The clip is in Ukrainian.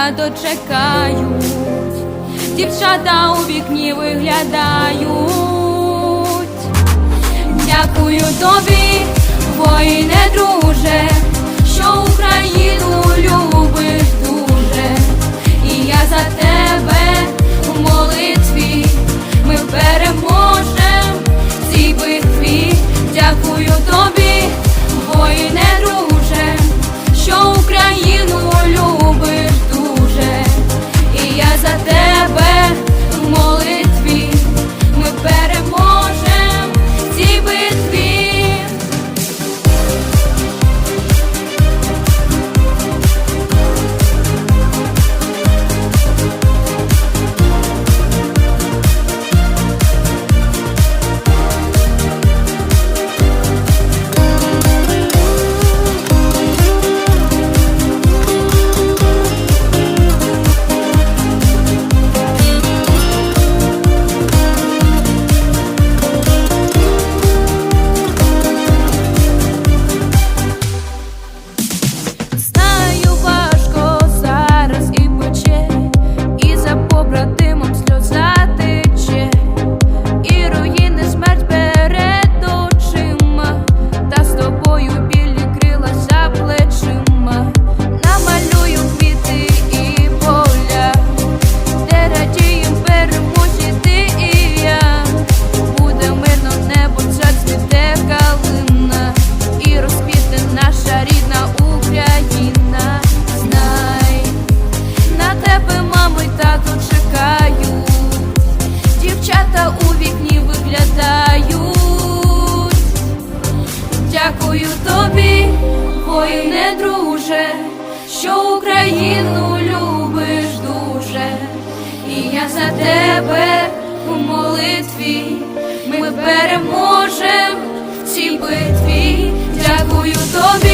дівчата дочекають, дівчата у вікні виглядають. Дякую тобі. тебе. дякую тобі, воїне, друже, що Україну любиш дуже, і я за тебе у молитві. Ми переможем в цій битві, дякую тобі.